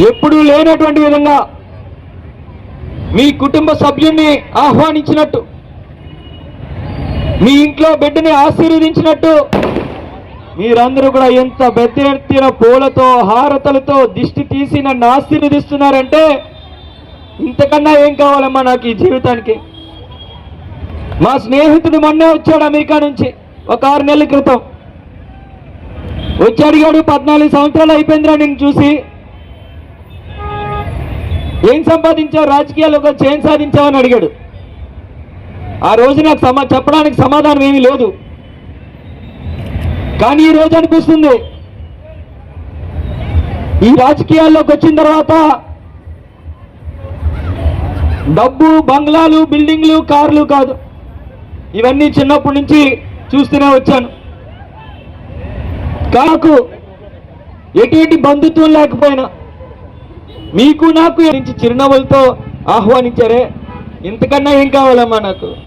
ఎప్పుడూ లేనటువంటి విధంగా మీ కుటుంబ సభ్యుణ్ణి ఆహ్వానించినట్టు మీ ఇంట్లో బిడ్డని ఆశీర్వదించినట్టు మీరందరూ కూడా ఎంత బెత్తెత్తిన పూలతో హారతలతో దిష్టి తీసి నన్ను ఆశీర్వదిస్తున్నారంటే ఇంతకన్నా ఏం కావాలమ్మా నాకు ఈ జీవితానికి? మా స్నేహితుడు మొన్నే వచ్చాడు అమెరికా నుంచి ఒక ఆరు నెలల క్రితం. వచ్చి అడిగాడు పద్నాలుగు సంవత్సరాలు అయిపోయిందిరా నేను చూసి. ఏం సంపాదించావు? రాజకీయాల్లో ఒక చేంజ్ సాధించావని అడిగాడు. ఆ రోజు నాకు సమా చెప్పడానికి సమాధానం ఏమీ లేదు. కానీ ఈ రోజు అనిపిస్తుంది ఈ రాజకీయాల్లోకి వచ్చిన తర్వాత డబ్బు బంగ్లాలు బిల్డింగ్లు కార్లు కాదు ఇవన్నీ చిన్నప్పటి నుంచి చూస్తూనే వచ్చాను. కాకు ఎటువంటి బంధుత్వం లేకపోయినా మీకు నాకు నుంచి చిరునవ్వులతో ఆహ్వానించారే. ఇంతకన్నా ఏం కావాలమ్మా నాకు?